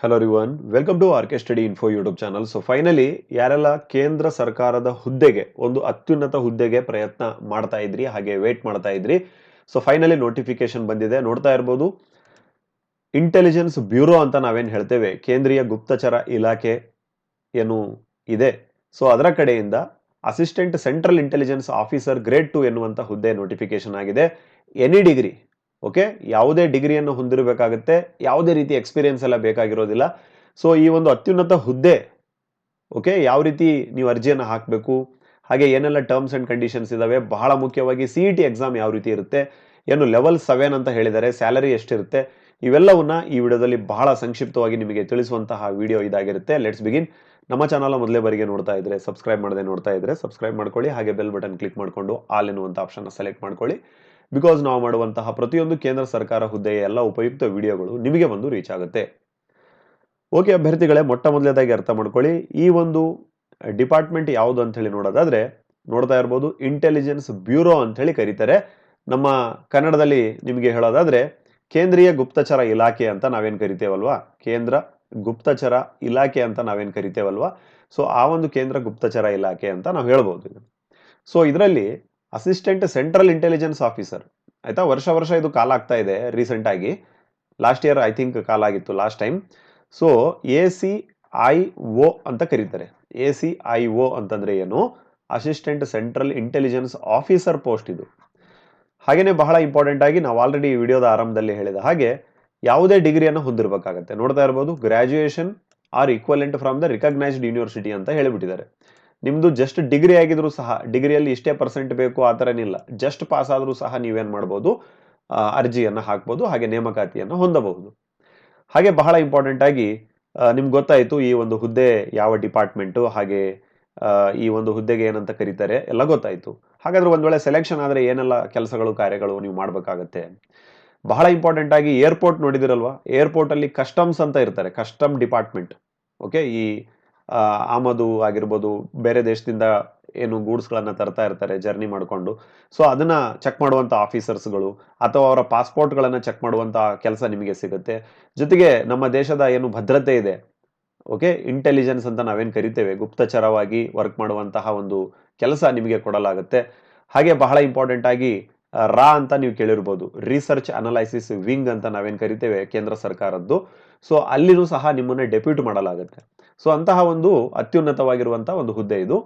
Hello everyone welcome to R K study info YouTube channel so finally ಯಾರೆಲ್ಲ ಕೇಂದ್ರ ಸರ್ಕಾರದ ಹುದ್ದೆಗೆ, ಒಂದು ಅತ್ಯುನ್ನತ ಹುದ್ದೆಗೆ ಪ್ರಯತ್ನ ಮಾಡ್ತಾ ಇದ್ರಿ, ಹಾಗೆ ವೇಟ್ ಮಾಡ್ತಾ ಇದ್ರಿ ಸೊ ಫೈನಲಿ ನೋಟಿಫಿಕೇಶನ್ ಬಂದಿದೆ. ನೋಡ್ತಾ ಇರ್ಬೋದು ಇಂಟೆಲಿಜೆನ್ಸ್ ಬ್ಯೂರೋ ಅಂತ ನಾವೇನು ಹೇಳ್ತೇವೆ? ಕೇಂದ್ರೀಯ ಗುಪ್ತಚರ ಇಲಾಖೆ ಏನು ಇದೆ. ಸೊ ಅದರ ಕಡೆಯಿಂದ assistant central intelligence officer grade two ಎನ್ನುವಂಥ ಹುದ್ದೆ ನೋಟಿಫಿಕೇಶನ್ ಆಗಿದೆ. Any degree okay? ಯಾವುದೇ ಡಿಗ್ರಿಯನ್ನು ಹೊಂದಿರಬೇಕಾಗುತ್ತೆ. ಯಾವುದೇ ರೀತಿ ಎಕ್ಸ್ಪೀರಿಯನ್ಸ್ ಎಲ್ಲ ಬೇಕಾಗಿರೋದಿಲ್ಲ. ಸೊ, ಈ ಒಂದು ಅತ್ಯುನ್ನತ ಹುದ್ದೆ, ಓಕೆ? ಯಾವ ರೀತಿ ನೀವು ಅರ್ಜಿಯನ್ನು ಹಾಕಬೇಕು? ಹಾಗೆ ಏನೆಲ್ಲ ಟರ್ಮ್ಸ್ ಆ್ಯಂಡ್ ಕಂಡೀಷನ್ಸ್ ಇದಾವೆ? ಬಹಳ ಮುಖ್ಯವಾಗಿ ಸಿ ಇ ಟಿ ಎಕ್ಸಾಮ್ ಯಾವ ರೀತಿ ಇರುತ್ತೆ? ಏನು ಲೆವೆಲ್ ಸೆವೆನ್ ಅಂತ ಹೇಳಿದ್ದಾರೆ ಸ್ಯಾಲರಿ ಎಷ್ಟಿರುತ್ತೆ? ಇವೆಲ್ಲವನ್ನ ಈ ವಿಡಿಯೋದಲ್ಲಿ ಬಹಳ ಸಂಕ್ಷಿಪ್ತವಾಗಿ ನಿಮಗೆ ತಿಳಿಸುವಂತಹ ವಿಡಿಯೋ ಇದಾಗಿರುತ್ತೆ. ಲೆಟ್ಸ್ ಬಿಗಿನ್ ನಮ್ಮ ಚಾನಲ್ ಮೊದಲೇ ಬರಿಗೆ ನೋಡ್ತಾ ಇದ್ರೆ ಸಬ್ಸ್ಕ್ರೈಬ್ ಮಾಡದೆ ನೋಡ್ತಾ ಇದ್ರೆ ಸಬ್ಸ್ಕ್ರೈಬ್ ಮಾಡ್ಕೊಳ್ಳಿ. ಹಾಗೆ ಬೆಲ್ ಬಟನ್ ಕ್ಲಿಕ್ ಮಾಡಿಕೊಂಡು ಆಲ್ ಎನ್ನುವಂಥ ಆಪ್ಷನ್ ಸೆಲೆಕ್ಟ್ ಮಾಡ್ಕೊಳ್ಳಿ. ಬಿಕಾಸ್ ನಾವು ಮಾಡುವಂತಹ ಪ್ರತಿಯೊಂದು ಕೇಂದ್ರ ಸರ್ಕಾರ ಹುದ್ದೆಯ ಎಲ್ಲ ಉಪಯುಕ್ತ ವಿಡಿಯೋಗಳು ನಿಮಗೆ ಬಂದು ರೀಚ್ ಆಗುತ್ತೆ. ಓಕೆ ಅಭ್ಯರ್ಥಿಗಳೇ, ಮೊಟ್ಟ ಮೊದಲನೇದಾಗಿ ಅರ್ಥ ಮಾಡ್ಕೊಳ್ಳಿ. ಈ ಒಂದು ಡಿಪಾರ್ಟ್ಮೆಂಟ್ ಯಾವುದು ಅಂತ ಹೇಳಿ ನೋಡೋದಾದ್ರೆ, ನೋಡ್ತಾ ಇರ್ಬೋದು ಇಂಟೆಲಿಜೆನ್ಸ್ ಬ್ಯೂರೋ ಅಂತ ಹೇಳಿ ಕರೀತಾರೆ. ನಮ್ಮ ಕನ್ನಡದಲ್ಲಿ ನಿಮಗೆ ಹೇಳೋದಾದ್ರೆ, ಕೇಂದ್ರೀಯ ಗುಪ್ತಚರ ಇಲಾಖೆ ಅಂತ ನಾವೇನು ಕರಿತೇವಲ್ವಾ? ಕೇಂದ್ರ ಗುಪ್ತಚರ ಇಲಾಖೆ ಅಂತ ನಾವೇನು ಕರಿತೇವಲ್ವಾ? ಸೊ ಆ ಒಂದು ಕೇಂದ್ರ ಗುಪ್ತಚರ ಇಲಾಖೆ ಅಂತ ನಾವು ಹೇಳ್ಬೋದು ಸೊ ಇದರಲ್ಲಿ ಅಸಿಸ್ಟೆಂಟ್ ಸೆಂಟ್ರಲ್ ಇಂಟೆಲಿಜೆನ್ಸ್ ಆಫೀಸರ್ ಆಯ್ತಾ, ವರ್ಷ ವರ್ಷ ಇದು ಕಾಲ ಆಗ್ತಾ ಇದೆ ರೀಸೆಂಟ್ ಆಗಿ. Last year I think call ಆಗಿತ್ತು last time so A C I O ಅಂತ ಕರೀತಾರೆ. ಎ ಸಿ ಐ ಒ ಅಂತಂದ್ರೆ ಏನು? Assistant central intelligence officer post ಇದು. ಹಾಗೇನೆ ಬಹಳ ಇಂಪಾರ್ಟೆಂಟ್ ಆಗಿ ನಾವು ಆಲ್ರೆಡಿ ಈ ವಿಡಿಯೋದ ಆರಂಭದಲ್ಲಿ ಹೇಳಿದ ಹಾಗೆ ಯಾವುದೇ ಡಿಗ್ರಿಯನ್ನು ಹೊಂದಿರಬೇಕಾಗತ್ತೆ. ನೋಡ್ತಾ ಇರ್ಬೋದು graduation or equivalent from the recognised university ಅಂತ ಹೇಳಿಬಿಟ್ಟಿದ್ದಾರೆ. ನಿಮ್ದು ಜಸ್ಟ್ ಡಿಗ್ರಿ ಆಗಿದ್ರು ಸಹ ಡಿಗ್ರಿಯಲ್ಲಿ ಇಷ್ಟೇ ಪರ್ಸೆಂಟ್ ಬೇಕು ಆ ಥರ ಏನಿಲ್ಲ ಜಸ್ಟ್ ಪಾಸ್ ಆದರೂ ಸಹ ನೀವೇನು ಮಾಡ್ಬೋದು? ಅರ್ಜಿಯನ್ನು ಹಾಕ್ಬೋದು, ಹಾಗೆ ನೇಮಕಾತಿಯನ್ನು ಹೊಂದಬಹುದು. ಹಾಗೆ ಬಹಳ ಇಂಪಾರ್ಟೆಂಟ್ ಆಗಿ ನಿಮ್ಗೆ ಗೊತ್ತಾಯಿತು ಈ ಒಂದು ಹುದ್ದೆ ಯಾವ ಡಿಪಾರ್ಟ್ಮೆಂಟು ಹಾಗೆ ಈ ಒಂದು ಹುದ್ದೆಗೆ ಏನಂತ ಕರೀತಾರೆ, ಎಲ್ಲ ಗೊತ್ತಾಯಿತು. ಹಾಗಾದ್ರೆ ಒಂದು ವೇಳೆ ಸೆಲೆಕ್ಷನ್ ಆದರೆ ಏನೆಲ್ಲ ಕೆಲಸಗಳು, ಕಾರ್ಯಗಳು ನೀವು ಮಾಡಬೇಕಾಗತ್ತೆ? ಬಹಳ ಇಂಪಾರ್ಟೆಂಟ್ ಆಗಿ ಏರ್ಪೋರ್ಟ್ ನೋಡಿದಿರಲ್ವಾ? ಏರ್ಪೋರ್ಟ್ ಅಲ್ಲಿ ಕಸ್ಟಮ್ಸ್ ಅಂತ ಇರ್ತಾರೆ ಕಸ್ಟಮ್ ಡಿಪಾರ್ಟ್ಮೆಂಟ್ ಓಕೆ ಈ ಆಮದು ಆಗಿರ್ಬೋದು, ಬೇರೆ ದೇಶದಿಂದ ಏನು ಗೂಡ್ಸ್ಗಳನ್ನು ತರ್ತಾ ಇರ್ತಾರೆ, ಜರ್ನಿ ಮಾಡಿಕೊಂಡು. ಸೊ ಅದನ್ನ ಚೆಕ್ ಮಾಡುವಂತ ಆಫೀಸರ್ಸ್ಗಳು ಅಥವಾ ಅವರ ಪಾಸ್ಪೋರ್ಟ್ಗಳನ್ನು ಚೆಕ್ ಮಾಡುವಂತ ಕೆಲಸ ನಿಮಗೆ ಸಿಗುತ್ತೆ. ಜೊತೆಗೆ ನಮ್ಮ ದೇಶದ ಏನು ಭದ್ರತೆ ಇದೆ ಓಕೆ ಇಂಟೆಲಿಜೆನ್ಸ್ ಅಂತ ನಾವೇನು ಕರಿತೇವೆ? ಗುಪ್ತಚರವಾಗಿ ವರ್ಕ್ ಮಾಡುವಂತಹ ಒಂದು ಕೆಲಸ ನಿಮಗೆ ಕೊಡಲಾಗುತ್ತೆ. ಹಾಗೆ ಬಹಳ ಇಂಪಾರ್ಟೆಂಟ್ ಆಗಿ ರಾ ಅಂತ ನೀವು ಕೇಳಿರ್ಬೋದು. ರಿಸರ್ಚ್ ಅನಲೈಸಿಸ್ ವಿಂಗ್ ಅಂತ ನಾವೇನು ಕರಿತೇವೆ? ಕೇಂದ್ರ ಸರ್ಕಾರದ್ದು. ಸೊ ಅಲ್ಲಿನೂ ಸಹ ನಿಮ್ಮನ್ನ ಡೆಪ್ಯೂಟ್ ಮಾಡಲಾಗುತ್ತೆ. ಸೊ ಅಂತಹ ಒಂದು ಅತ್ಯುನ್ನತವಾಗಿರುವಂತಹ ಒಂದು ಹುದ್ದೆ ಇದು.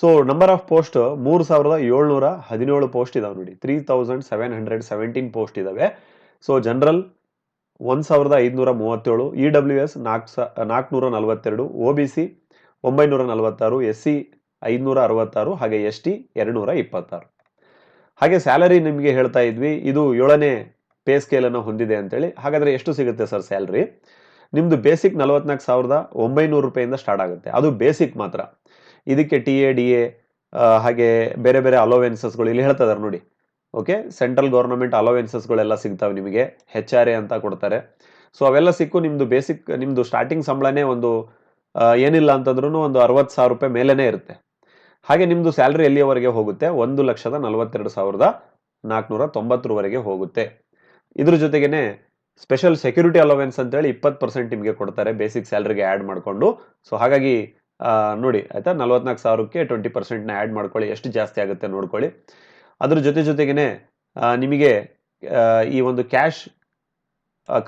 ಸೊ ನಂಬರ್ ಆಫ್ ಪೋಸ್ಟ್ ಮೂರು ಸಾವಿರದ ಏಳ್ನೂರ ಹದಿನೇಳು ಪೋಸ್ಟ್ ಇದಾವೆ ನೋಡಿ. Three thousand seven hundred seventeen post ಇದಾವೆ. ಸೊ ಜನರಲ್ ಒಂದು ಸಾವಿರದ ಐದುನೂರ ಮೂವತ್ತೇಳು ಇ ಡಬ್ಲ್ಯೂ ಎಸ್ ನಾಲ್ಕು ಸ ನಾಲ್ಕುನೂರ ನಲವತ್ತೆರಡು ಒ ಬಿ ಸಿ ಒಂಬೈನೂರ ನಲವತ್ತಾರು ಎಸ್ ಸಿ ಐದುನೂರ ಅರವತ್ತಾರು, ಹಾಗೆ ಎಸ್ ಟಿ ಎರಡುನೂರ ಇಪ್ಪತ್ತಾರು. ಹಾಗೆ ಸ್ಯಾಲರಿ ನಿಮಗೆ ಹೇಳ್ತಾ ಇದ್ವಿ. ಇದು ಏಳನೇ ಪೇ ಸ್ಕೇಲನ್ನು ಹೊಂದಿದೆ ಅಂತೇಳಿ. ಹಾಗಾದ್ರೆ ಎಷ್ಟು ಸಿಗುತ್ತೆ ಸರ್ ಸ್ಯಾಲ್ರಿ ನಿಮ್ದು ಬೇಸಿಕ್ ನಲವತ್ನಾಲ್ಕು ಸಾವಿರದ ಒಂಬೈನೂರು ರೂಪಾಯಿಂದ ಸ್ಟಾರ್ಟ್ ಆಗುತ್ತೆ. ಅದು ಬೇಸಿಕ್ ಮಾತ್ರ. ಇದಕ್ಕೆ ಟಿ ಎ ಡಿ ಎ ಹಾಗೆ ಬೇರೆ ಬೇರೆ ಅಲೋವೆನ್ಸಸ್ಗಳು ಇಲ್ಲಿ ಹೇಳ್ತಾ ನೋಡಿ. ಓಕೆ ಸೆಂಟ್ರಲ್ ಗೌರ್ಮೆಂಟ್ ಅಲೋವೆನ್ಸಸ್ಗಳೆಲ್ಲ ಸಿಗ್ತಾವೆ ನಿಮಗೆ. ಹೆಚ್ ಆರ್ ಎ ಅಂತ ಕೊಡ್ತಾರೆ. ಸೊ ಅವೆಲ್ಲ ಸಿಕ್ಕು ನಿಮ್ಮದು ಬೇಸಿಕ್ ನಿಮ್ಮದು ಸ್ಟಾರ್ಟಿಂಗ್ ಸಂಬಳನೇ ಒಂದು ಏನಿಲ್ಲ ಅಂತಂದ್ರೂ ಒಂದು ಅರವತ್ತು ಸಾವಿರ ರೂಪಾಯಿ ಮೇಲೇ ಇರುತ್ತೆ. ಹಾಗೆ ನಿಮ್ಮದು ಸ್ಯಾಲ್ರಿ ಎಲ್ಲಿಯವರೆಗೆ ಹೋಗುತ್ತೆ? ಒಂದು ಲಕ್ಷದ ನಲವತ್ತೆರಡು ಸಾವಿರದ ನಾಲ್ಕುನೂರ ತೊಂಬತ್ತರವರೆಗೆ ಹೋಗುತ್ತೆ. ಇದ್ರ ಜೊತೆಗೇನೆ ಸ್ಪೆಷಲ್ ಸೆಕ್ಯೂರಿಟಿ ಅಲೋವೆನ್ಸ್ ಅಂತೇಳಿ ಇಪ್ಪತ್ತು ಪರ್ಸೆಂಟ್ ನಿಮಗೆ ಕೊಡ್ತಾರೆ ಬೇಸಿಕ್ ಸ್ಯಾಲ್ರಿಗೆ ಆ್ಯಡ್ ಮಾಡಿಕೊಂಡು. ಸೊ ಹಾಗಾಗಿ ನೋಡಿ, ಆಯಿತಾ? ನಲ್ವತ್ನಾಲ್ಕು ಸಾವಿರಕ್ಕೆ ಟ್ವೆಂಟಿ ಪರ್ಸೆಂಟ್ನ ಆ್ಯಡ್ ಮಾಡ್ಕೊಳ್ಳಿ. ಎಷ್ಟು ಜಾಸ್ತಿ ಆಗುತ್ತೆ ನೋಡ್ಕೊಳ್ಳಿ. ಅದ್ರ ಜೊತೆ ಜೊತೆಗೇ ನಿಮಗೆ ಈ ಒಂದು ಕ್ಯಾಶ್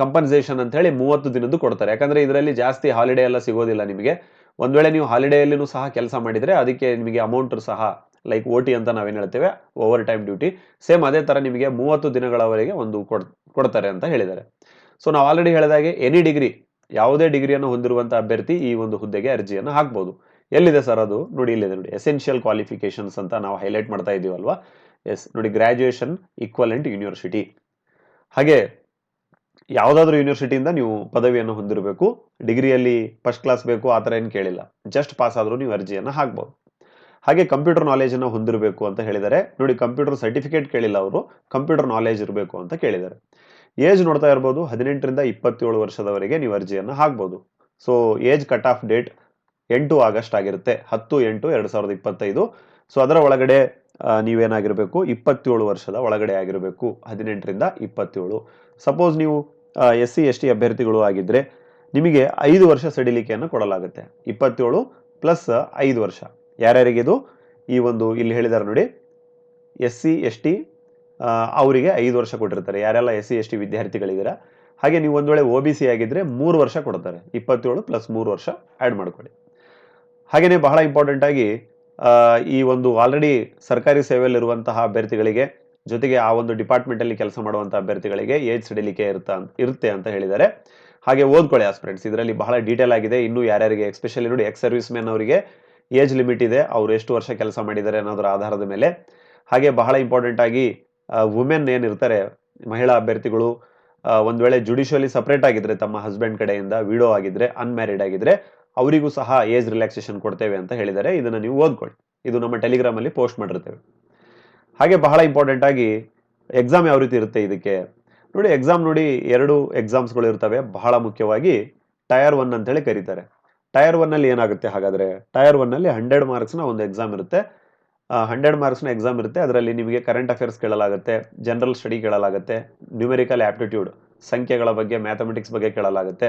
ಕಂಪನ್ಸೇಷನ್ ಅಂತ ಹೇಳಿ ಮೂವತ್ತು ದಿನದ್ದು ಕೊಡ್ತಾರೆ. ಯಾಕಂದರೆ ಇದರಲ್ಲಿ ಜಾಸ್ತಿ ಹಾಲಿಡೇ ಎಲ್ಲ ಸಿಗೋದಿಲ್ಲ ನಿಮಗೆ. ಒಂದು ವೇಳೆ ನೀವು ಹಾಲಿಡೇಯಲ್ಲಿನೂ ಸಹ ಕೆಲಸ ಮಾಡಿದರೆ ಅದಕ್ಕೆ ನಿಮಗೆ ಅಮೌಂಟ್ ಸಹ ಲೈಕ್ ಓ ಟಿ ಅಂತ ನಾವೇನು ಹೇಳ್ತೇವೆ ಓವರ್ ಟೈಮ್ ಡ್ಯೂಟಿ ಸೇಮ್ ಅದೇ ಥರ ನಿಮಗೆ ಮೂವತ್ತು ದಿನಗಳವರೆಗೆ ಒಂದು ಕೊಡ್, ಕೊಡ್ತಾರೆ ಅಂತ ಹೇಳಿದ್ದಾರೆ. ಸೊ ನಾವು ಆಲ್ರೆಡಿ ಹೇಳಿದಾಗೆ ಎನಿ ಡಿಗ್ರಿ ಯಾವುದೇ ಡಿಗ್ರಿಯನ್ನು ಹೊಂದಿರುವಂತಹ ಅಭ್ಯರ್ಥಿ ಈ ಒಂದು ಹುದ್ದೆಗೆ ಅರ್ಜಿಯನ್ನು ಹಾಕ್ಬೋದು. ಎಲ್ಲಿದೆ ಸರ್ ಅದು? ನೋಡಿ, ಇಲ್ಲಿದೆ ನೋಡಿ. ಎಸೆನ್ಷಿಯಲ್ ಕ್ವಾಲಿಫಿಕೇಶನ್ಸ್ ಅಂತ ನಾವು ಹೈಲೈಟ್ ಮಾಡ್ತಾ ಇದ್ದೀವಲ್ವಾ ಎಸ್ ನೋಡಿ ಗ್ರಾಜುಯೇಷನ್ ಈಕ್ವಲೆಂಟ್ ಯೂನಿವರ್ಸಿಟಿ ಹಾಗೆ, ಯಾವುದಾದ್ರೂ ಯೂನಿವರ್ಸಿಟಿಯಿಂದ ನೀವು ಪದವಿಯನ್ನು ಹೊಂದಿರಬೇಕು. ಡಿಗ್ರಿಯಲ್ಲಿ ಫಸ್ಟ್ ಕ್ಲಾಸ್ ಬೇಕು, ಆ ಥರ ಏನು ಕೇಳಿಲ್ಲ. ಜಸ್ಟ್ ಪಾಸ್ ಆದರೂ ನೀವು ಅರ್ಜಿಯನ್ನು ಹಾಕ್ಬೋದು. ಹಾಗೆ ಕಂಪ್ಯೂಟರ್ ನಾಲೆಜನ್ನು ಹೊಂದಿರಬೇಕು ಅಂತ ಹೇಳಿದರೆ, ನೋಡಿ ಕಂಪ್ಯೂಟರ್ ಸರ್ಟಿಫಿಕೇಟ್ ಕೇಳಿಲ್ಲ ಅವರು ಕಂಪ್ಯೂಟರ್ ನಾಲೆಜ್ ಇರಬೇಕು ಅಂತ ಕೇಳಿದ್ದಾರೆ. ಏಜ್ ನೋಡ್ತಾ ಇರ್ಬೋದು, ಹದಿನೆಂಟರಿಂದ ಇಪ್ಪತ್ತೇಳು ವರ್ಷದವರೆಗೆ ನೀವು ಅರ್ಜಿಯನ್ನು ಹಾಕ್ಬೋದು. So age cut off date ಎಂಟು ಆಗಸ್ಟ್ ಆಗಿರುತ್ತೆ. ಹತ್ತು, ಎಂಟು, ಎರಡು ಸಾವಿರದ ಇಪ್ಪತ್ತೈದು. ಸೊ ಅದರ ಒಳಗಡೆ ನೀವೇನಾಗಿರಬೇಕು, ಇಪ್ಪತ್ತೇಳು ವರ್ಷದ ಒಳಗಡೆ ಆಗಿರಬೇಕು, ಹದಿನೆಂಟರಿಂದ ಇಪ್ಪತ್ತೇಳು. ಸಪೋಸ್ ನೀವು ಎಸ್ ಸಿ ಎಸ್ ಟಿ ಅಭ್ಯರ್ಥಿಗಳು ಆಗಿದ್ರೆ, ನಿಮಗೆ ಐದು ವರ್ಷ ಸಡಿಲಿಕೆಯನ್ನು ಕೊಡಲಾಗುತ್ತೆ. ಇಪ್ಪತ್ತೇಳು ಪ್ಲಸ್ ಐದು ವರ್ಷ. ಯಾರ್ಯಾರಿಗೆ ಇದು ಈ ಒಂದು, ಇಲ್ಲಿ ಹೇಳಿದಾರೆ ನೋಡಿ ಎಸ್ ಸಿ ಎಸ್ ಟಿ ಅವರಿಗೆ ಐದು ವರ್ಷ ಕೊಟ್ಟಿರ್ತಾರೆ. ಯಾರೆಲ್ಲ ಎಸ್ ಸಿ, ಎಸ್ ಟಿ ವಿದ್ಯಾರ್ಥಿಗಳಿದ್ದೀರಾ, ಹಾಗೆ ನೀವು ಒಂದು ವೇಳೆ ಒ ಬಿ ಸಿ ಆಗಿದ್ರೆ ಮೂರು ವರ್ಷ ಕೊಡ್ತಾರೆ. ಇಪ್ಪತ್ತೇಳು ಪ್ಲಸ್ ಮೂರು ವರ್ಷ ಆ್ಯಡ್ ಮಾಡ್ಕೊಳ್ಳಿ. ಹಾಗೆಯೇ ಬಹಳ ಇಂಪಾರ್ಟೆಂಟ್ ಆಗಿ ಈ ಒಂದು ಆಲ್ರೆಡಿ ಸರ್ಕಾರಿ ಸೇವೆಯಲ್ಲಿರುವಂತಹ ಅಭ್ಯರ್ಥಿಗಳಿಗೆ, ಜೊತೆಗೆ ಆ ಒಂದು ಡಿಪಾರ್ಟ್ಮೆಂಟಲ್ಲಿ ಕೆಲಸ ಮಾಡುವಂಥ ಅಭ್ಯರ್ಥಿಗಳಿಗೆ ಏಜ್ ಸಡಿಲಿಕೆ ಇರುತ್ತಾ ಇರುತ್ತೆ ಅಂತ ಹೇಳಿದ್ದಾರೆ. ಹಾಗೆ ಓದ್ಕೊಳ್ಳಿ ಆಸ್ಪಿರೆಂಟ್ಸ್ ಇದರಲ್ಲಿ ಬಹಳ ಡೀಟೇಲ್ ಆಗಿದೆ. ಇನ್ನೂ ಯಾರ್ಯಾರಿಗೆ, ಎಸ್ಪೆಷಲಿ ನೋಡಿ, ಎಕ್ಸ್ ಸರ್ವಿಸ್ ಮ್ಯಾನ್ ಅವರಿಗೆ ಏಜ್ ಲಿಮಿಟ್ ಇದೆ. ಅವರು ಎಷ್ಟು ವರ್ಷ ಕೆಲಸ ಮಾಡಿದ್ದಾರೆ ಅನ್ನೋದರ ಆಧಾರದ ಮೇಲೆ. ಹಾಗೆ ಬಹಳ ಇಂಪಾರ್ಟೆಂಟ್ ಆಗಿ ವುಮೆನ್ ಏನಿರ್ತಾರೆ, ಮಹಿಳಾ ಅಭ್ಯರ್ಥಿಗಳು ಒಂದು ವೇಳೆ ಜುಡಿಷಿಯಲಿ ಸಪ್ರೇಟ್ ಆಗಿದ್ರೆ, ತಮ್ಮ ಹಸ್ಬೆಂಡ್ ಕಡೆಯಿಂದ ವಿಡೋ ಆಗಿದ್ರೆ ಅನ್ಮ್ಯಾರಿಡ್ ಆಗಿದ್ರೆ, ಅವರಿಗೂ ಸಹ ಏಜ್ ರಿಲ್ಯಾಕ್ಸೇಷನ್ ಕೊಡ್ತೇವೆ ಅಂತ ಹೇಳಿದ್ದಾರೆ. ಇದನ್ನು ನೀವು ಓದ್ಕೊಳ್ಳಿ. ಇದು ನಮ್ಮ ಟೆಲಿಗ್ರಾಮ್ ಅಲ್ಲಿ ಪೋಸ್ಟ್ ಮಾಡಿರ್ತೇವೆ. ಹಾಗೆ ಬಹಳ ಇಂಪಾರ್ಟೆಂಟ್ ಆಗಿ ಎಕ್ಸಾಮ್ ಯಾವ ರೀತಿ ಇರುತ್ತೆ ಇದಕ್ಕೆ? ನೋಡಿ ಎಕ್ಸಾಮ್ ನೋಡಿ ಎರಡು ಎಕ್ಸಾಮ್ಸ್ಗಳು ಇರ್ತವೆ. ಬಹಳ ಮುಖ್ಯವಾಗಿ ಟಯರ್ ಒನ್ ಅಂತೇಳಿ ಕರೀತಾರೆ. ಟಯರ್ ಒನ್ ಅಲ್ಲಿ ಏನಾಗುತ್ತೆ ಹಾಗಾದ್ರೆ? ಟಯರ್ ಒನ್ ಅಲ್ಲಿ ಹಂಡ್ರೆಡ್ ಮಾರ್ಕ್ಸ್ನ ಒಂದು ಎಕ್ಸಾಮ್ ಇರುತ್ತೆ. ಹಂಡ್ರೆಡ್ ಮಾರ್ಕ್ಸ್ನ ಎಕ್ಸಾಮ್ ಇರುತ್ತೆ. ಅದರಲ್ಲಿ ನಿಮಗೆ ಕರೆಂಟ್ ಅಫೇರ್ಸ್ ಕೇಳಲಾಗುತ್ತೆ ಜನರಲ್ ಸ್ಟಡಿ ಕೇಳಲಾಗುತ್ತೆ ನ್ಯೂಮೆರಿಕಲ್ ಆಪ್ಟಿಟ್ಯೂಡ್ ಸಂಖ್ಯೆಗಳ ಬಗ್ಗೆ ಮ್ಯಾಥಮೆಟಿಕ್ಸ್ ಬಗ್ಗೆ ಕೇಳಲಾಗುತ್ತೆ.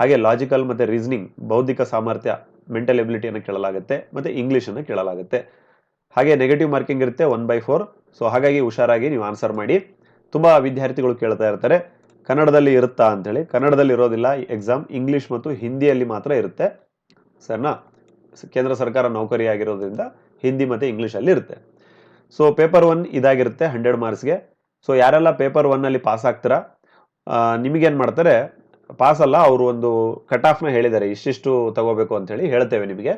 ಹಾಗೆ ಲಾಜಿಕಲ್ ಮತ್ತು ರೀಸನಿಂಗ್ ಬೌದ್ಧಿಕ ಸಾಮರ್ಥ್ಯ ಮೆಂಟಲ್ ಎಬಿಲಿಟಿಯನ್ನು ಕೇಳಲಾಗುತ್ತೆ ಮತ್ತು ಇಂಗ್ಲೀಷನ್ನು ಕೇಳಲಾಗುತ್ತೆ. ಹಾಗೆ ನೆಗೆಟಿವ್ ಮಾರ್ಕಿಂಗ್ ಇರುತ್ತೆ ಒನ್ ಬೈ ಫೋರ್ ಸೊ ಹಾಗಾಗಿ ಹುಷಾರಾಗಿ ನೀವು ಆನ್ಸರ್ ಮಾಡಿ. ತುಂಬ ವಿದ್ಯಾರ್ಥಿಗಳು ಕೇಳ್ತಾ ಇರ್ತಾರೆ, ಕನ್ನಡದಲ್ಲಿ ಇರುತ್ತಾ ಅಂತೇಳಿ. ಕನ್ನಡದಲ್ಲಿ ಇರೋದಿಲ್ಲ ಎಕ್ಸಾಮ್ ಇಂಗ್ಲೀಷ್ ಮತ್ತು ಹಿಂದಿಯಲ್ಲಿ ಮಾತ್ರ ಇರುತ್ತೆ. ಸರ್ನಾ? ಕೇಂದ್ರ ಸರ್ಕಾರ ನೌಕರಿ ಆಗಿರೋದ್ರಿಂದ ಹಿಂದಿ ಮತ್ತು ಇಂಗ್ಲೀಷಲ್ಲಿ ಇರುತ್ತೆ. ಸೊ ಪೇಪರ್ ಒನ್ ಇದಾಗಿರುತ್ತೆ ಹಂಡ್ರೆಡ್ ಮಾರ್ಕ್ಸ್ಗೆ ಸೊ ಯಾರೆಲ್ಲ ಪೇಪರ್ ಒನ್ನಲ್ಲಿ ಪಾಸ್ ಆಗ್ತೀರಾ? ನಿಮಗೇನು ಮಾಡ್ತಾರೆ? ಪಾಸ್ ಅಲ್ಲ, ಅವರು ಒಂದು ಕಟ್ ಆಫ್ನ ಹೇಳಿದ್ದಾರೆ. ಇಷ್ಟಿಷ್ಟು ತಗೋಬೇಕು ಅಂತೇಳಿ ಹೇಳ್ತೇವೆ ನಿಮಗೆ.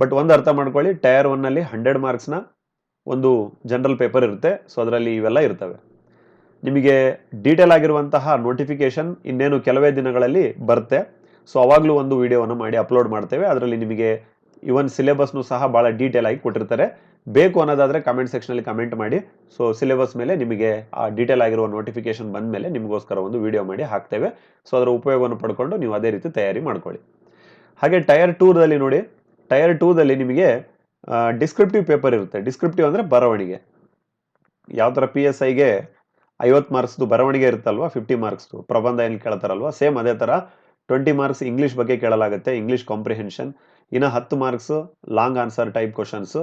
ಬಟ್ ಒಂದು ಅರ್ಥ ಮಾಡ್ಕೊಳ್ಳಿ ಟಯರ್ ಒನ್ನಲ್ಲಿ ಹಂಡ್ರೆಡ್ ಮಾರ್ಕ್ಸ್ನ ಒಂದು ಜನರಲ್ ಪೇಪರ್ ಇರುತ್ತೆ. ಸೊ ಅದರಲ್ಲಿ ಇವೆಲ್ಲ ಇರ್ತವೆ. ನಿಮಗೆ ಡೀಟೇಲ್ ಆಗಿರುವಂತಹ ನೋಟಿಫಿಕೇಶನ್ ಇನ್ನೇನು ಕೆಲವೇ ದಿನಗಳಲ್ಲಿ ಬರುತ್ತೆ. ಸೊ ಅವಾಗಲೂ ಒಂದು ವಿಡಿಯೋವನ್ನು ಮಾಡಿ ಅಪ್ಲೋಡ್ ಮಾಡ್ತೇವೆ. ಅದರಲ್ಲಿ ನಿಮಗೆ ಇವನ್ ಸಿಲೆಬಸ್ನು ಸಹ ಭಾಳ ಡೀಟೇಲ್ ಆಗಿ ಕೊಟ್ಟಿರ್ತಾರೆ. ಬೇಕು ಅನ್ನೋದಾದರೆ ಕಮೆಂಟ್ ಸೆಕ್ಷನಲ್ಲಿ ಕಮೆಂಟ್ ಮಾಡಿ. ಸೊ ಸಿಲೆಬಸ್ ಮೇಲೆ ನಿಮಗೆ ಆ ಡೀಟೇಲ್ ಆಗಿರುವ ನೋಟಿಫಿಕೇಶನ್ ಬಂದ ಮೇಲೆ ನಿಮಗೋಸ್ಕರ ಒಂದು ವಿಡಿಯೋ ಮಾಡಿ ಹಾಕ್ತೇವೆ. ಸೊ ಅದರ ಉಪಯೋಗವನ್ನು ಪಡ್ಕೊಂಡು ನೀವು ಅದೇ ರೀತಿ ತಯಾರಿ ಮಾಡ್ಕೊಳ್ಳಿ. ಹಾಗೆ ಟೈರ್ ಟೂದಲ್ಲಿ ನೋಡಿ. ಟೈರ್ ಟೂದಲ್ಲಿ ನಿಮಗೆ ಡಿಸ್ಕ್ರಿಪ್ಟಿವ್ ಪೇಪರ್ ಇರುತ್ತೆ. ಡಿಸ್ಕ್ರಿಪ್ಟಿವ್ ಅಂದರೆ ಬರವಣಿಗೆ. ಯಾವ ಥರ ಪಿ ಎಸ್ ಐಗೆ ಐವತ್ತು ಮಾರ್ಕ್ಸ್ದು ಬರವಣಿಗೆ ಇರುತ್ತಲ್ವಾ? ಫಿಫ್ಟಿ ಮಾರ್ಕ್ಸ್ದು ಪ್ರಬಂಧ ಏನು ಕೇಳ್ತಾರಲ್ವ? ಸೇಮ್ ಅದೇ ಥರ ಟ್ವೆಂಟಿ ಮಾರ್ಕ್ಸ್ ಇಂಗ್ಲೀಷ್ ಬಗ್ಗೆ ಕೇಳಲಾಗುತ್ತೆ. ಇಂಗ್ಲೀಷ್ ಕಾಂಪ್ರಿಹೆನ್ಷನ್ ಇನ್ನು ಹತ್ತು marks long answer type questions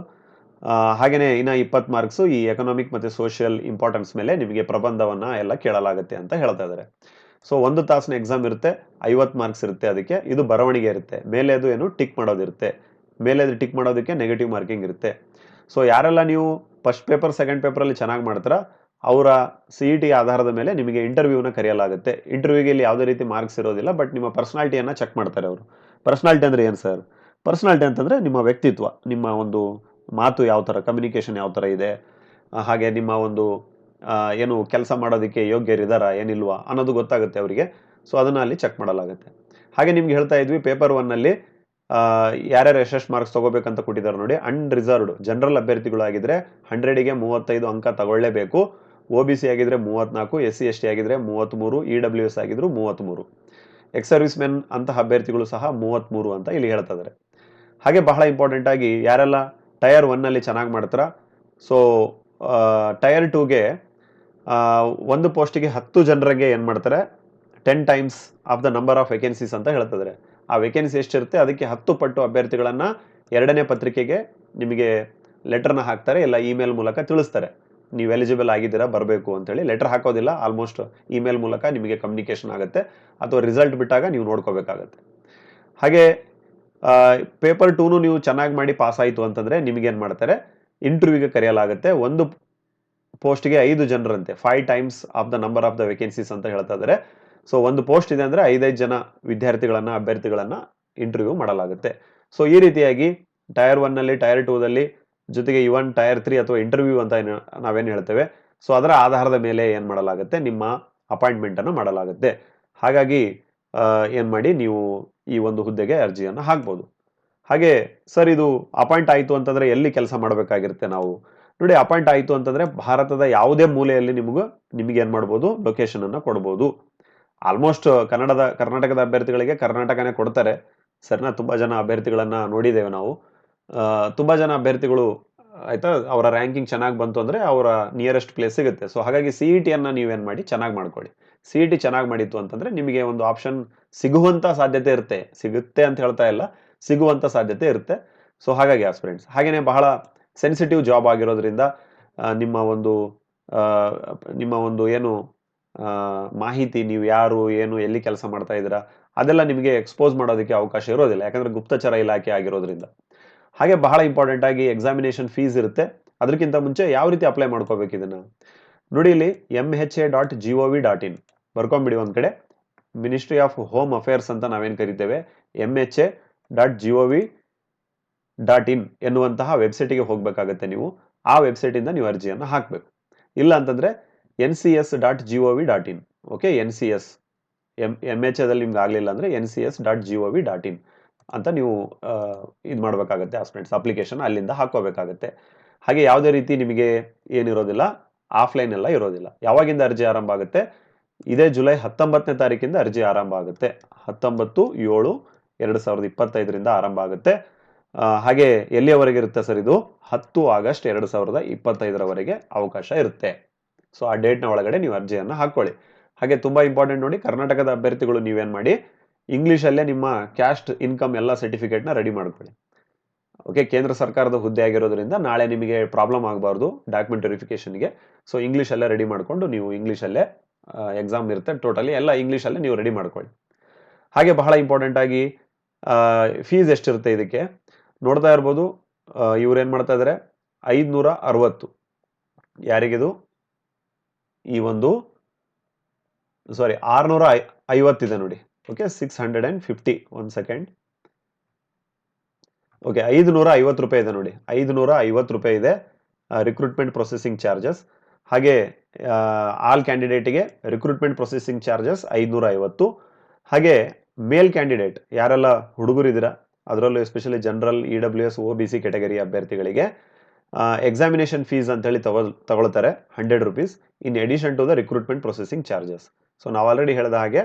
ಹಾಗೆಯೇ ಇನ್ನು ಇಪ್ಪತ್ತು ಮಾರ್ಕ್ಸು ಈ ಎಕನಾಮಿಕ್ ಮತ್ತು ಸೋಷಿಯಲ್ ಇಂಪಾರ್ಟೆನ್ಸ್ ಮೇಲೆ ನಿಮಗೆ ಪ್ರಬಂಧವನ್ನು ಎಲ್ಲ ಕೇಳಲಾಗುತ್ತೆ ಅಂತ ಹೇಳ್ತಾ ಇದ್ದಾರೆ ಸೊ ಒಂದು ತಾಸಿನ ಎಕ್ಸಾಮ್ ಇರುತ್ತೆ, ಐವತ್ತು ಮಾರ್ಕ್ಸ್ ಇರುತ್ತೆ ಅದಕ್ಕೆ, ಇದು ಬರವಣಿಗೆ ಇರುತ್ತೆ. ಮೇಲೆ ಅದು ಏನು ಟಿಕ್ ಮಾಡೋದಿರುತ್ತೆ ಮೇಲೆ ಅದು ಟಿಕ್ ಮಾಡೋದಕ್ಕೆ ನೆಗೆಟಿವ್ ಮಾರ್ಕಿಂಗ್ ಇರುತ್ತೆ. ಸೊ ಯಾರೆಲ್ಲ ನೀವು ಫಸ್ಟ್ ಪೇಪರ್ ಸೆಕೆಂಡ್ ಪೇಪರಲ್ಲಿ ಚೆನ್ನಾಗಿ ಮಾಡ್ತಾರ, ಅವರ ಸಿ ಇ ಟಿ ಆಧಾರದ ಮೇಲೆ ನಿಮಗೆ ಇಂಟರ್ವ್ಯೂನ ಕರೆಯಲಾಗುತ್ತೆ. ಇಂಟರ್ವ್ಯೂಗೆ ಇಲ್ಲಿ ಯಾವುದೇ ರೀತಿ ಮಾರ್ಕ್ಸ್ ಇರೋದಿಲ್ಲ ಬಟ್ ನಿಮ್ಮ ಪರ್ಸನಾಲಿಟಿಯನ್ನು ಚೆಕ್ ಮಾಡ್ತಾರೆ ಅವರು. ಪರ್ಸನಾಲಿಟಿ ಅಂದರೆ ಏನು ಸರ್ ಪರ್ಸನಾಲಿಟಿ ಅಂತಂದರೆ ನಿಮ್ಮ ವ್ಯಕ್ತಿತ್ವ, ನಿಮ್ಮ ಒಂದು ಮಾತು ಯಾವ ಥರ ಕಮ್ಯುನಿಕೇಷನ್ ಯಾವ ಥರ ಇದೆ ಹಾಗೆ ನಿಮ್ಮ ಒಂದು ಏನು ಕೆಲಸ ಮಾಡೋದಕ್ಕೆ ಯೋಗ್ಯರಿದ್ದಾರಾ ಏನಿಲ್ವ ಅನ್ನೋದು ಗೊತ್ತಾಗುತ್ತೆ ಅವರಿಗೆ. ಸೊ ಅದನ್ನು ಅಲ್ಲಿ ಚೆಕ್ ಮಾಡಲಾಗುತ್ತೆ. ಹಾಗೆ ನಿಮ್ಗೆ ಹೇಳ್ತಾ ಇದ್ವಿ ಪೇಪರ್ ಒನ್ನಲ್ಲಿ ಯಾರ್ಯಾರು ಎಷ್ಟೆಷ್ಟು ಮಾರ್ಕ್ಸ್ ತಗೋಬೇಕಂತ ಕೊಟ್ಟಿದ್ದಾರೆ ನೋಡಿ. ಅನ್ರಿಸರ್ವ್ಡ್ ಜನರಲ್ ಅಭ್ಯರ್ಥಿಗಳಾಗಿದ್ದರೆ ಹಂಡ್ರೆಡಿಗೆ ಮೂವತ್ತೈದು ಅಂಕ ತಗೊಳ್ಳೇಬೇಕು. ಒ ಬಿ ಸಿ ಆಗಿದ್ರೆ ಮೂವತ್ತ್ನಾಲ್ಕು ಎಸ್ ಸಿ ಎಸ್ ಟಿ ಆಗಿದ್ರೆ ಮೂವತ್ತ್ಮೂರು ಇ ಡಬ್ಲ್ಯೂ ಎಸ್ ಆಗಿದ್ರು ಮೂವತ್ತ್ಮೂರು ಎಕ್ಸ್ ಸರ್ವಿಸ್ ಮೆನ್ ಅಂತಹ ಅಭ್ಯರ್ಥಿಗಳು ಸಹ ಮೂವತ್ತ್ಮೂರು ಅಂತ ಇಲ್ಲಿ ಹೇಳ್ತಾ ಇದ್ದಾರೆ ಹಾಗೆ ಬಹಳ ಇಂಪಾರ್ಟೆಂಟ್ ಆಗಿ ಯಾರೆಲ್ಲ ಟಯರ್ ಒನ್ನಲ್ಲಿ ಚೆನ್ನಾಗಿ ಮಾಡ್ತಾರ? ಸೊ ಟಯರ್ ಟೂಗೆ ಒಂದು ಪೋಸ್ಟಿಗೆ ಹತ್ತು ಜನರಿಗೆ ಏನು ಮಾಡ್ತಾರೆ? Ten times of the number of vacancies ಅಂತ ಹೇಳ್ತಿದ್ದಾರೆ ಆ ವೇಕೆನ್ಸಿ ಎಷ್ಟಿರುತ್ತೆ? ಅದಕ್ಕೆ ಹತ್ತು ಪಟ್ಟು ಅಭ್ಯರ್ಥಿಗಳನ್ನು ಎರಡನೇ ಪತ್ರಿಕೆಗೆ ನಿಮಗೆ ಲೆಟರ್ನ ಹಾಕ್ತಾರೆ, ಇಲ್ಲ ಇಮೇಲ್ ಮೂಲಕ ತಿಳಿಸ್ತಾರೆ. ನೀವು ಎಲಿಜಿಬಲ್ ಆಗಿದ್ದೀರಾ, ಬರಬೇಕು ಅಂತೇಳಿ ಲೆಟರ್ ಹಾಕೋದಿಲ್ಲ ಆಲ್ಮೋಸ್ಟ್ ಇಮೇಲ್ ಮೂಲಕ ನಿಮಗೆ ಕಮ್ಯುನಿಕೇಷನ್ ಆಗುತ್ತೆ. ಅಥವಾ ರಿಸಲ್ಟ್ ಬಿಟ್ಟಾಗ ನೀವು ನೋಡ್ಕೋಬೇಕಾಗತ್ತೆ. ಹಾಗೆ ಪೇಪರ್ ಟೂನು ನೀವು ಚೆನ್ನಾಗಿ ಮಾಡಿ ಪಾಸ್ ಆಯಿತು ಅಂತಂದರೆ ನಿಮಗೇನು ಮಾಡ್ತಾರೆ? ಇಂಟರ್ವ್ಯೂಗೆ ಕರೆಯಲಾಗುತ್ತೆ. ಒಂದು ಪೋಸ್ಟ್ಗೆ ಐದು ಜನರಂತೆ. Five times of the number of the vacancies ಅಂತ ಹೇಳ್ತಾ ಇದ್ದಾರೆ ಸೊ ಒಂದು ಪೋಸ್ಟ್ ಇದೆ ಅಂದರೆ ಐದೈದು ಜನ ವಿದ್ಯಾರ್ಥಿಗಳನ್ನು, ಅಭ್ಯರ್ಥಿಗಳನ್ನು ಇಂಟರ್ವ್ಯೂ ಮಾಡಲಾಗುತ್ತೆ. ಸೊ ಈ ರೀತಿಯಾಗಿ ಟೈರ್ ಒನ್ನಲ್ಲಿ ಟೈರ್ ಟೂದಲ್ಲಿ ಜೊತೆಗೆ ಇವನ್ ಟೈರ್ ತ್ರೀ ಅಥವಾ ಇಂಟರ್ವ್ಯೂ ಅಂತ ನಾವೇನು ಹೇಳ್ತೇವೆ. ಸೊ ಅದರ ಆಧಾರದ ಮೇಲೆ ಏನು ಮಾಡಲಾಗುತ್ತೆ? ನಿಮ್ಮ ಅಪಾಯಿಂಟ್ಮೆಂಟನ್ನು ಮಾಡಲಾಗುತ್ತೆ. ಹಾಗಾಗಿ ಏನು ಮಾಡಿ ನೀವು ಈ ಒಂದು ಹುದ್ದೆಗೆ ಅರ್ಜಿಯನ್ನು ಹಾಕ್ಬೋದು. ಹಾಗೆ ಸರ್ ಇದು ಅಪಾಯಿಂಟ್ ಆಯಿತು ಅಂತಂದರೆ ಎಲ್ಲಿ ಕೆಲಸ ಮಾಡಬೇಕಾಗಿರುತ್ತೆ ನಾವು? ನೋಡಿ, ಅಪಾಯಿಂಟ್ ಆಯಿತು ಅಂತಂದರೆ ಭಾರತದ ಯಾವುದೇ ಮೂಲೆಯಲ್ಲಿ ನಿಮಗೂ ನಿಮಗೆ ಏನು ಮಾಡ್ಬೋದು? ಲೊಕೇಶನನ್ನು ಕೊಡ್ಬೋದು. ಆಲ್ಮೋಸ್ಟ್ ಕನ್ನಡದ, ಕರ್ನಾಟಕದ ಅಭ್ಯರ್ಥಿಗಳಿಗೆ ಕರ್ನಾಟಕನೇ ಕೊಡ್ತಾರೆ. ಸರಿನಾ ತುಂಬ ಜನ ಅಭ್ಯರ್ಥಿಗಳನ್ನು ನೋಡಿದ್ದೇವೆ ನಾವು. ತುಂಬ ಜನ ಅಭ್ಯರ್ಥಿಗಳು, ಆಯಿತಾ, ಅವರ ರ್ಯಾಂಕಿಂಗ್ ಚೆನ್ನಾಗಿ ಬಂತು ಅಂದರೆ ಅವರ ನಿಯರೆಸ್ಟ್ ಪ್ಲೇಸ್ ಸಿಗುತ್ತೆ. ಸೊ ಹಾಗಾಗಿ ಸಿ ಇ ಟಿಯನ್ನು ನೀವೇನು ಮಾಡಿ, ಚೆನ್ನಾಗಿ ಮಾಡ್ಕೊಳ್ಳಿ. ಸಿ ಇ ಟಿ ಚೆನ್ನಾಗಿ ಮಾಡಿತ್ತು ಅಂತಂದ್ರೆ ನಿಮಗೆ ಒಂದು ಆಪ್ಷನ್ ಸಿಗುವಂತ ಸಾಧ್ಯತೆ ಇರುತ್ತೆ. ಸಿಗುತ್ತೆ ಅಂತ ಹೇಳ್ತಾ ಇಲ್ಲ, ಸಿಗುವಂತ ಸಾಧ್ಯತೆ ಇರುತ್ತೆ. ಸೊ ಹಾಗಾಗಿ ಆಸ್ಪಿರೆಂಟ್ಸ್ ಹಾಗೇನೆ ಬಹಳ ಸೆನ್ಸಿಟಿವ್ ಜಾಬ್ ಆಗಿರೋದ್ರಿಂದ ನಿಮ್ಮ ಒಂದು ನಿಮ್ಮ ಒಂದು ಏನು ಮಾಹಿತಿ ನೀವು ಯಾರು, ಏನು, ಎಲ್ಲಿ ಕೆಲಸ ಮಾಡ್ತಾ ಇದ್ದೀರಾ, ಅದೆಲ್ಲ ನಿಮಗೆ ಎಕ್ಸ್ಪೋಸ್ ಮಾಡೋದಕ್ಕೆ ಅವಕಾಶ ಇರೋದಿಲ್ಲ. ಯಾಕಂದ್ರೆ ಗುಪ್ತಚರ ಇಲಾಖೆ ಆಗಿರೋದ್ರಿಂದ. ಹಾಗೆ ಬಹಳ ಇಂಪಾರ್ಟೆಂಟ್ ಆಗಿ ಎಕ್ಸಾಮಿನೇಷನ್ ಫೀಸ್ ಇರುತ್ತೆ. ಅದಕ್ಕಿಂತ ಮುಂಚೆ ಯಾವ ರೀತಿ ಅಪ್ಲೈ ಮಾಡ್ಕೋಬೇಕು ಇದನ್ನ? ನೋಡಿ ಇಲ್ಲಿ M H A dot G O V dot in ಬರ್ಕೊಂಬಿಡಿ ಒಂದು ಕಡೆ. ಮಿನಿಸ್ಟ್ರಿ ಆಫ್ ಹೋಮ್ ಅಫೇರ್ಸ್ ಅಂತ ನಾವೇನು ಕರಿತೇವೆ? M H A dot G O V dot in ಎನ್ನುವಂತಹ ವೆಬ್ಸೈಟಿಗೆ ಹೋಗಬೇಕಾಗತ್ತೆ ನೀವು. ಆ ವೆಬ್ಸೈಟ್ ಇಂದ ನೀವು ಅರ್ಜಿಯನ್ನು ಹಾಕಬೇಕು. ಇಲ್ಲ ಅಂತಂದ್ರೆ N C S dot G O V dot in okay N C S M M H ಎದಲ್ಲಿ ನಿಮ್ಗೆ ಆಗಲಿಲ್ಲ ಅಂದ್ರೆ N C S dot G O V dot in ಅಂತ ನೀವು ಇದು ಮಾಡಬೇಕಾಗತ್ತೆ ಆಸ್ಪಿರೆಂಟ್ಸ್ ಅಪ್ಲಿಕೇಶನ್ ಅಲ್ಲಿಂದ ಹಾಕೋಬೇಕಾಗತ್ತೆ. ಹಾಗೆ ಯಾವುದೇ ರೀತಿ ನಿಮಗೆ ಏನಿರೋದಿಲ್ಲ ಆಫ್ಲೈನ್ ಎಲ್ಲ ಇರೋದಿಲ್ಲ. ಯಾವಾಗಿಂದ ಅರ್ಜಿ ಆರಂಭ ಆಗುತ್ತೆ? ಇದೇ ಜುಲೈ ಹತ್ತೊಂಬತ್ತನೇ ತಾರೀಕಿಂದ ಅರ್ಜಿ ಆರಂಭ ಆಗುತ್ತೆ. ಹತ್ತೊಂಬತ್ತು, ಏಳು, ಎರಡು ಸಾವಿರದ ಇಪ್ಪತ್ತೈದರಿಂದ ಆರಂಭ ಆಗುತ್ತೆ. ಹಾಗೆ ಎಲ್ಲಿಯವರೆಗೆ ಇರುತ್ತೆ ಸರ್ ಇದು? ಹತ್ತು ಆಗಸ್ಟ್ ಎರಡು ಸಾವಿರದ ಇಪ್ಪತ್ತೈದರವರೆಗೆ ಅವಕಾಶ ಇರುತ್ತೆ. ಸೊ, ಆ ಡೇಟ್ನ ಒಳಗಡೆ ನೀವು ಅರ್ಜಿಯನ್ನು ಹಾಕೊಳ್ಳಿ. ಹಾಗೆ ತುಂಬ ಇಂಪಾರ್ಟೆಂಟ್ ನೋಡಿ, ಕರ್ನಾಟಕದ ಅಭ್ಯರ್ಥಿಗಳು ನೀವೇನು ಮಾಡಿ, ಇಂಗ್ಲೀಷಲ್ಲೇ ನಿಮ್ಮ ಕ್ಯಾಸ್ಟ್ ಇನ್ಕಮ್ ಎಲ್ಲ ಸರ್ಟಿಫಿಕೇಟ್ನ ರೆಡಿ ಮಾಡ್ಕೊಳ್ಳಿ. ಓಕೆ ಕೇಂದ್ರ ಸರ್ಕಾರದ ಹುದ್ದೆ ಆಗಿರೋದ್ರಿಂದ ನಾಳೆ ನಿಮಗೆ ಪ್ರಾಬ್ಲಮ್ ಆಗಬಾರ್ದು ಡಾಕ್ಯುಮೆಂಟ್ ವೆರಿಫಿಕೇಶನ್ಗೆ ಸೊ ಇಂಗ್ಲೀಷಲ್ಲೇ ರೆಡಿ ಮಾಡಿಕೊಂಡು ನೀವು ಇಂಗ್ಲೀಷಲ್ಲೇ ಎಕ್ಸಾಮ್ ಇರುತ್ತೆ ಟೋಟಲಿ ಎಲ್ಲ ಇಂಗ್ಲೀಷಲ್ಲೇ ನೀವು ರೆಡಿ ಮಾಡ್ಕೊಳ್ಳಿ. ಹಾಗೆ ಬಹಳ ಇಂಪಾರ್ಟೆಂಟ್ ಆಗಿ ಫೀಸ್ ಎಷ್ಟಿರುತ್ತೆ ಇದಕ್ಕೆ? ನೋಡ್ತಾ ಇರ್ಬೋದು ಏನು ಮಾಡ್ತಾ ಇದ್ದಾರೆ ಐದುನೂರ ಅರವತ್ತು ಯಾರಿಗಿದು? ಈ ಒಂದು ಸಾರಿ ಆರುನೂರ ಐವತ್ತಿದೆ ನೋಡಿ. Okay six hundred and fifty one second okay ಐದುನೂರ ಐವತ್ತು ರೂಪಾಯಿ ಇದೆ ನೋಡಿ. ಐದುನೂರ ಐವತ್ತು ರೂಪಾಯಿ ಇದೆ ರಿಕ್ರೂಟ್ಮೆಂಟ್ ಪ್ರೊಸೆಸಿಂಗ್ ಚಾರ್ಜಸ್ ಹಾಗೆ ಆಲ್ ಕ್ಯಾಂಡಿಡೇಟಿಗೆ ರಿಕ್ರೂಟ್ಮೆಂಟ್ ಪ್ರೊಸೆಸಿಂಗ್ ಚಾರ್ಜಸ್ ಐದುನೂರ ಐವತ್ತು ಹಾಗೆ ಮೇಲ್ ಕ್ಯಾಂಡಿಡೇಟ್ ಯಾರೆಲ್ಲ ಹುಡುಗರಿದ್ದೀರಾ, ಅದರಲ್ಲೂ especially general E W S O B C category ಅಭ್ಯರ್ಥಿಗಳಿಗೆ ಎಕ್ಸಾಮಿನೇಷನ್ ಫೀಸ್ ಅಂತೇಳಿ ತಗೊ, ತಗೊಳ್ತಾರೆ hundred rupees in addition to the recruitment processing charges so ನಾವು ಆಲ್ರೆಡಿ ಹೇಳಿದ ಹಾಗೆ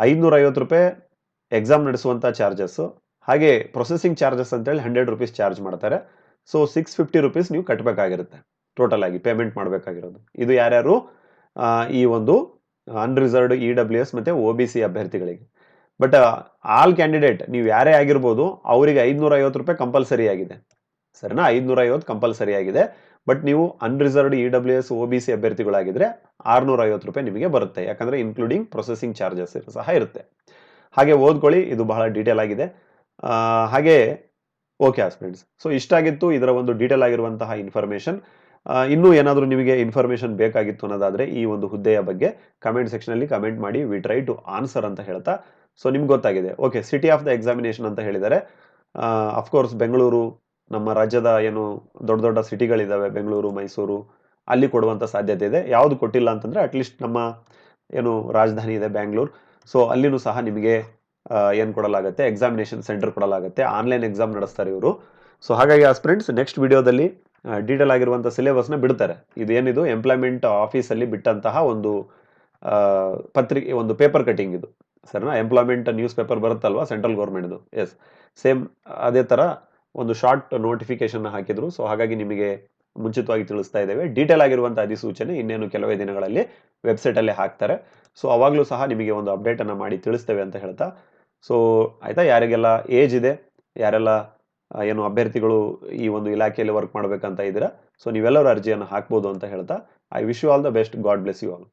ಐದುನೂರ ಐವತ್ತು ರೂಪಾಯಿ ಎಕ್ಸಾಮ್ ನಡೆಸುವಂಥ ಚಾರ್ಜಸ್ಸು ಹಾಗೆ ಪ್ರೊಸೆಸಿಂಗ್ ಚಾರ್ಜಸ್ ಅಂತೇಳಿ ಹಂಡ್ರೆಡ್ ರುಪೀಸ್ ಚಾರ್ಜ್ ಮಾಡ್ತಾರೆ. ಸೊ ಸಿಕ್ಸ್ ಫಿಫ್ಟಿ ರುಪೀಸ್ ನೀವು ಕಟ್ಟಬೇಕಾಗಿರುತ್ತೆ ಟೋಟಲ್ ಆಗಿ ಪೇಮೆಂಟ್ ಮಾಡಬೇಕಾಗಿರೋದು. ಇದು ಯಾರ್ಯಾರು? ಈ ಒಂದು ಅನ್ರಿಸರ್ವ್ಡ್ ಇ ಡಬ್ಲ್ಯೂ ಎಸ್ ಮತ್ತು ಒ ಬಿ ಸಿ ಅಭ್ಯರ್ಥಿಗಳಿಗೆ. ಬಟ್ ಆಲ್ ಕ್ಯಾಂಡಿಡೇಟ್ ನೀವು ಯಾರೇ ಆಗಿರ್ಬೋದು, ಅವರಿಗೆ ಐದುನೂರ ಐವತ್ತು ರೂಪಾಯಿ ಕಂಪಲ್ಸರಿ ಆಗಿದೆ. ಸರಿನಾ? ಐದುನೂರ ಐವತ್ತು ಕಂಪಲ್ಸರಿ ಆಗಿದೆ. ಬಟ್ ನೀವು unreserved E W S O B C ಅಭ್ಯರ್ಥಿಗಳಾಗಿದ್ರೆ ಆರ್ನೂರ ಐವತ್ತು ರೂಪಾಯಿ ನಿಮಗೆ ಬರುತ್ತೆ. ಯಾಕಂದ್ರೆ ಇನ್ಕ್ಲೂಡಿಂಗ್ ಪ್ರೊಸೆಸಿಂಗ್ ಚಾರ್ಜಸ್ ಸಹ ಇರುತ್ತೆ. ಹಾಗೆ ಓದ್ಕೊಳ್ಳಿ, ಇದು ಬಹಳ ಡೀಟೇಲ್ ಆಗಿದೆ. ಹಾಗೆ, ಓಕೆ ಆಸ್ಪಿರೆಂಟ್ಸ್ ಸೊ ಇಷ್ಟಾಗಿತ್ತು ಇದರ ಒಂದು ಡೀಟೇಲ್ ಆಗಿರುವಂತಹ ಇನ್ಫಾರ್ಮೇಷನ್ ಇನ್ನೂ ಏನಾದರೂ ನಿಮಗೆ ಇನ್ಫಾರ್ಮೇಷನ್ ಬೇಕಾಗಿತ್ತು ಅನ್ನೋದಾದರೆ ಈ ಒಂದು ಹುದ್ದೆಯ ಬಗ್ಗೆ ಕಮೆಂಟ್ ಸೆಕ್ಷನಲ್ಲಿ ಕಮೆಂಟ್ ಮಾಡಿ ವಿ ಟ್ರೈ ಟು ಆನ್ಸರ್ ಅಂತ ಹೇಳ್ತಾ. ಸೊ ನಿಮ್ಗೆ ಗೊತ್ತಾಗಿದೆ. Okay city of the examination ಅಂತ ಹೇಳಿದರೆ ಅಫ್ಕೋರ್ಸ್ ಬೆಂಗಳೂರು, ನಮ್ಮ ರಾಜ್ಯದ ಏನು ದೊಡ್ಡ ದೊಡ್ಡ ಸಿಟಿಗಳಿದ್ದಾವೆ ಬೆಂಗಳೂರು, ಮೈಸೂರು, ಅಲ್ಲಿ ಕೊಡುವಂಥ ಸಾಧ್ಯತೆ ಇದೆ. ಯಾವುದು ಕೊಟ್ಟಿಲ್ಲ ಅಂತಂದರೆ ಅಟ್ಲೀಸ್ಟ್ ನಮ್ಮ ಏನು ರಾಜಧಾನಿ ಇದೆ ಬ್ಯಾಂಗ್ಳೂರು ಸೊ ಅಲ್ಲಿನೂ ಸಹ ನಿಮಗೆ ಏನು ಕೊಡಲಾಗುತ್ತೆ? ಎಕ್ಸಾಮಿನೇಷನ್ ಸೆಂಟರ್ ಕೊಡಲಾಗುತ್ತೆ. ಆನ್ಲೈನ್ ಎಕ್ಸಾಮ್ ನಡೆಸ್ತಾರೆ ಇವರು. ಸೊ ಹಾಗಾಗಿ ಆ ಸ್ಪ್ರೆಂಡ್ಸ್ ನೆಕ್ಸ್ಟ್ ವಿಡಿಯೋದಲ್ಲಿ ಡೀಟೇಲ್ ಆಗಿರುವಂಥ ಸಿಲೆಬಸ್ನ ಬಿಡ್ತಾರೆ. ಇದು ಏನಿದು ಎಂಪ್ಲಾಯ್ಮೆಂಟ್ ಆಫೀಸಲ್ಲಿ ಬಿಟ್ಟಂತಹ ಒಂದು ಪತ್ರಿಕೆ, ಒಂದು ಪೇಪರ್ ಕಟಿಂಗ್ ಇದು. ಸರಿನಾ? ಎಂಪ್ಲಾಯ್ಮೆಂಟ್ ನ್ಯೂಸ್ ಪೇಪರ್ ಬರುತ್ತಲ್ವಾ ಸೆಂಟ್ರಲ್ ಗೌರ್ಮೆಂಟ್ದು ಎಸ್ ಸೇಮ್ ಅದೇ ಥರ ಒಂದು ಶಾರ್ಟ್ ನೋಟಿಫಿಕೇಶನ್ ಹಾಕಿದ್ರು. ಸೊ ಹಾಗಾಗಿ ನಿಮಗೆ ಮುಂಚಿತವಾಗಿ ತಿಳಿಸ್ತಾ ಇದ್ದೇವೆ. ಡೀಟೇಲ್ ಆಗಿರುವಂಥ ಅಧಿಸೂಚನೆ ಇನ್ನೇನು ಕೆಲವೇ ದಿನಗಳಲ್ಲಿ ವೆಬ್ಸೈಟಲ್ಲಿ ಹಾಕ್ತಾರೆ. ಸೊ ಅವಾಗಲೂ ಸಹ ನಿಮಗೆ ಒಂದು ಅಪ್ಡೇಟನ್ನು ಮಾಡಿ ತಿಳಿಸ್ತೇವೆ ಅಂತ ಹೇಳ್ತಾ ಸೊ ಆಯ್ತಾ? ಯಾರಿಗೆಲ್ಲ ಏಜ್ ಇದೆ, ಯಾರೆಲ್ಲ ಏನು ಅಭ್ಯರ್ಥಿಗಳು ಈ ಒಂದು ಇಲಾಖೆಯಲ್ಲಿ ವರ್ಕ್ ಮಾಡಬೇಕಂತ ಇದ್ದೀರಾ? ಸೊ ನೀವೆಲ್ಲರೂ ಅರ್ಜಿಯನ್ನು ಹಾಕ್ಬೋದು ಅಂತ ಹೇಳ್ತಾ I wish you all the best God bless you all